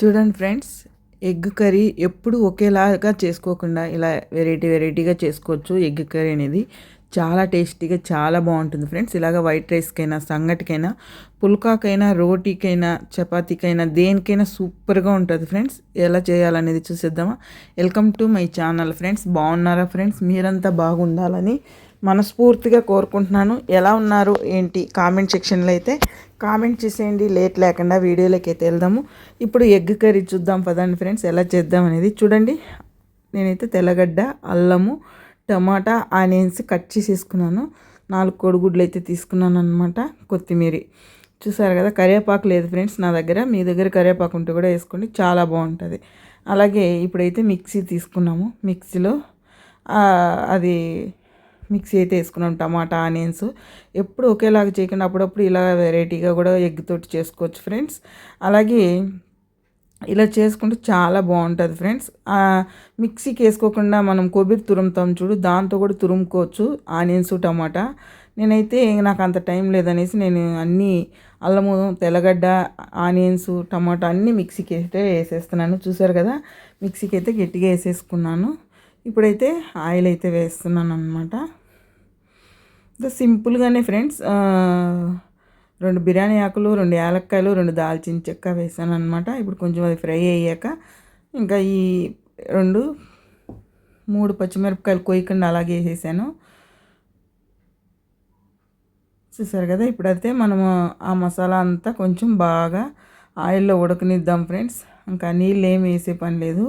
చూడండి friends egg curry ఎప్పుడు ఒకేలాగా చేసుకోకుండా ఇలా వెరైటీ వెరైటీగా చేసుకోవచ్చు ఎగ్ కర్రీ అనేది. చాలా టేస్టీగా చాలా బాగుంటుంది ఫ్రెండ్స్. ఇలాగ వైట్ రైస్కైనా సంగటికైనా పుల్కాకైనా రోటీకైనా చపాతీకైనా దేనికైనా సూపర్గా ఉంటుంది ఫ్రెండ్స్. ఎలా చేయాలనేది చూసేద్దామా? Welcome to my channel friends. బాగున్నారా ఫ్రెండ్స్? మీరంతా బాగుండాలని మనస్ఫూర్తిగా కోరుకుంటున్నాను. ఎలా ఉన్నారు? ఏంటి? కామెంట్ సెక్షన్లో అయితే కామెంట్ చేసేయండి. లేట్ లేకుండా వీడియోలోకి అయితే వెళ్దాము. ఇప్పుడు ఎగ్ కర్రీ చూద్దాం పదండి ఫ్రెండ్స్. ఎలా చేద్దాం అనేది చూడండి. నేనైతే తెల్లగడ్డ అల్లము టమాటా ఆనియన్స్ కట్ చేసేసుకున్నాను. నాలుగు కోడిగుడ్లు అయితే తీసుకున్నాను అనమాట కొత్తిమీర. చూసారు కదా కరివేపాకు లేదు ఫ్రెండ్స్ నా దగ్గర. మీ దగ్గర కరివేపాకు ఉంటే కూడా వేసుకోండి. చాలా బాగుంటుంది. అలాగే ఇప్పుడైతే మిక్సీ తీసుకున్నాము. మిక్సీలో అది మిక్సీ అయితే వేసుకున్నాం టమాటా ఆనియన్స్. ఎప్పుడు ఒకేలాగా చేయకుండా అప్పుడప్పుడు ఇలా వెరైటీగా కూడా ఎగ్ తోటి చేసుకోవచ్చు ఫ్రెండ్స్. అలాగే ఇలా చేసుకుంటే చాలా బాగుంటుంది ఫ్రెండ్స్. మిక్సీకి వేసుకోకుండా మనం కొబ్బరి తురుముతాం చూడు దాంతో కూడా తురుముకోవచ్చు ఆనియన్స్ టమాటా. నేనైతే నాకు అంత టైం లేదనేసి నేను అన్నీ అల్లము తెల్లగడ్డ ఆనియన్స్ టమాటా అన్నీ మిక్సీకి అయితే వేసేస్తున్నాను. చూసారు కదా మిక్సీకి అయితే గట్టిగా వేసేసుకున్నాను. ఇప్పుడైతే ఆయిల్ అయితే వేస్తున్నాను అనమాట సింపుల్గానే ఫ్రెండ్స్ రెండు బిర్యానీ ఆకులు రెండు యాలక్కాయలు రెండు దాల్చిన చెక్క వేసాను అనమాట ఇప్పుడు కొంచెం అది ఫ్రై అయ్యాక ఇంకా ఈ రెండు మూడు పచ్చిమిరపకాయలు కొయ్యకుండా అలాగే వేసేసాను. చూసారు కదా ఇప్పుడైతే మనము ఆ మసాలా అంతా కొంచెం బాగా ఆయిల్లో ఉడకనిద్దాం ఫ్రెండ్స్. ఇంకా నీళ్ళు ఏమి వేసే పని లేదు.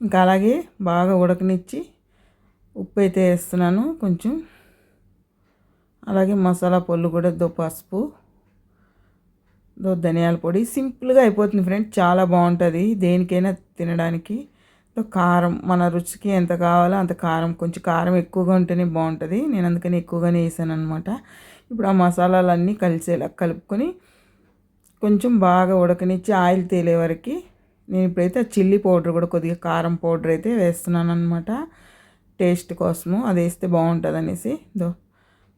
ఇంకా అలాగే బాగా ఉడకనిచ్చి ఉప్పు అయితే వేస్తున్నాను. కొంచెం అలాగే మసాలా పొల్లు కూడా దో పసుపు దో ధనియాల పొడి. సింపుల్గా అయిపోతుంది ఫ్రెండ్స్. చాలా బాగుంటుంది. దేనికైనా తినడానికి. కారం మన రుచికి ఎంత కావాలో అంత కారం. కొంచెం కారం ఎక్కువగా ఉంటేనే బాగుంటుంది. నేను అందుకని ఎక్కువగానే వేసాను అనమాట ఇప్పుడు ఆ మసాలాలన్నీ కలిసేలా కలుపుకొని కొంచెం బాగా ఉడకనిచ్చి ఆయిల్ తేలే వరకు నేను ఇప్పుడైతే చిల్లీ పౌడర్ కూడా కొద్దిగా కారం పౌడర్ అయితే వేస్తున్నాను అనమాట టేస్ట్ కోసము. అది వేస్తే బాగుంటుంది అనేసి దో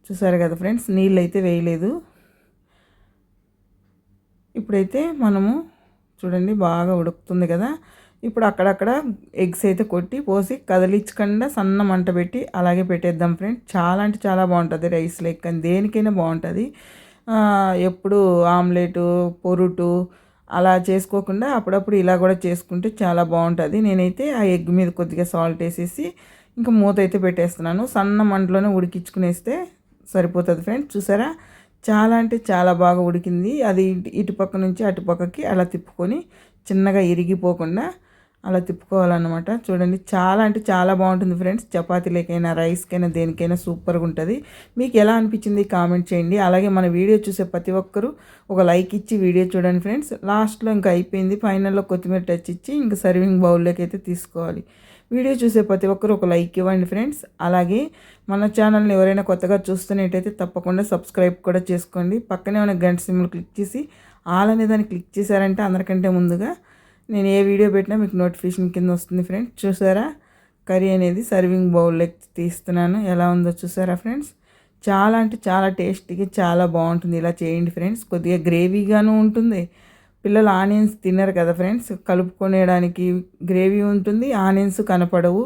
చూసారు కదా ఫ్రెండ్స్ నీళ్ళు అయితే వేయలేదు. ఇప్పుడైతే మనము చూడండి బాగా ఉడుకుతుంది కదా. ఇప్పుడు అక్కడక్కడ ఎగ్స్ అయితే కొట్టి పోసి కదిలించకుండా సన్న మంట పెట్టి అలాగే పెట్టేద్దాం ఫ్రెండ్స్. చాలా అంటే చాలా బాగుంటుంది రైస్ లెక్క. దేనికైనా బాగుంటుంది. ఎప్పుడు ఆమ్లెటు పొరుటు అలా చేసుకోకుండా అప్పుడప్పుడు ఇలా కూడా చేసుకుంటే చాలా బాగుంటుంది. నేనైతే ఆ ఎగ్ మీద కొద్దిగా సాల్ట్ వేసేసి ఇంకా మూత అయితే పెట్టేస్తున్నాను. సన్న మంటలోనే ఉడికించుకునేస్తే సరిపోతుంది ఫ్రెండ్స్. చూసారా? చాలా అంటే చాలా బాగా ఉడికింది. అది ఇటుపక్క నుంచి అటుపక్కకి అలా తిప్పుకొని చిన్నగా ఇరిగిపోకుండా అలా తిప్పుకోవాలన్నమాట. చూడండి చాలా అంటే చాలా బాగుంటుంది ఫ్రెండ్స్. చపాతీలకైనా రైస్కైనా దేనికైనా సూపర్గా ఉంటుంది మీకు ఎలా అనిపించింది కామెంట్ చేయండి. అలాగే మన వీడియో చూసే ప్రతి ఒక్కరూ ఒక లైక్ ఇచ్చి వీడియో చూడండి ఫ్రెండ్స్. లాస్ట్లో ఇంకా అయిపోయింది. ఫైనల్లో కొత్తిమీర టచ్ ఇచ్చి ఇంకా సర్వింగ్ బౌల్లోకి అయితే తీసుకోవాలి. వీడియో చూసే ప్రతి ఒక్కరు ఒక లైక్ ఇవ్వండి ఫ్రెండ్స్. అలాగే మన ఛానల్ని ఎవరైనా కొత్తగా చూస్తున్నట్టయితే తప్పకుండా సబ్స్క్రైబ్ కూడా చేసుకోండి. పక్కనే ఉన్న గంట సిమ్లు క్లిక్ చేసి ఆల్ అనే దాన్ని క్లిక్ చేశారంటే అందరికంటే ముందుగా నేను ఏ వీడియో పెట్టినా మీకు నోటిఫికేషన్ కింద వస్తుంది ఫ్రెండ్స్. చూసారా? కర్రీ అనేది సర్వింగ్ బౌల్లోకి తీస్తున్నాను. ఎలా ఉందో చూసారా ఫ్రెండ్స్? చాలా అంటే చాలా టేస్టీగా చాలా బాగుంటుంది. ఇలా చేయండి ఫ్రెండ్స్. కొద్దిగా గ్రేవీగాను ఉంటుంది. పిల్లలు ఆనియన్స్ తినరు కదా ఫ్రెండ్స్ కలుపుకొనేయడానికి గ్రేవీ ఉంటుంది ఆనియన్స్ కనపడవు.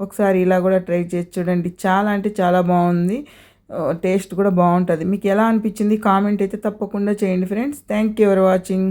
ఒకసారి ఇలా కూడా ట్రై చేసి చూడండి. చాలా అంటే చాలా బాగుంది. టేస్ట్ కూడా బాగుంటుంది. మీకు ఎలా అనిపించింది కామెంట్ అయితే తప్పకుండా చేయండి friends. Thank you for watching